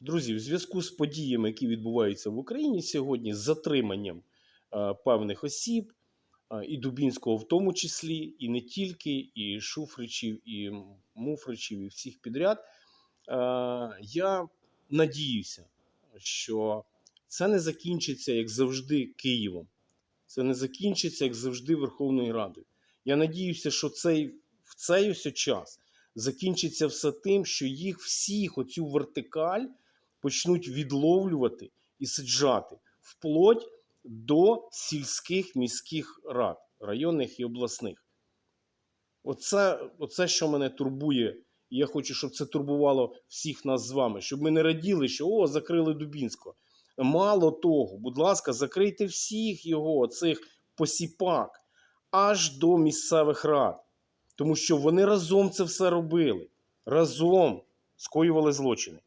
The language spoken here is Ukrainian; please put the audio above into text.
Друзі, в зв'язку з подіями, які відбуваються в Україні сьогодні, з затриманням е, певних осіб, е, і Дубінського в тому числі, і не тільки, і Шуфричів, і Муфричів, і всіх підряд, е, я надіюся, що це не закінчиться, як завжди, Києвом. Це не закінчиться, як завжди, Верховною Радою. Я надіюся, що цей, в цей ось час закінчиться все тим, що їх всіх, оцю вертикаль, почнуть відловлювати і саджати вплоть до сільських міських рад, районних і обласних. Оце, оце що мене турбує. І я хочу, щоб це турбувало всіх нас з вами, щоб ми не раділи, що о, закрили Дубінського. Мало того, будь ласка, закрийте всіх його, цих посіпак, аж до місцевих рад. Тому що вони разом це все робили, разом скоювали злочини.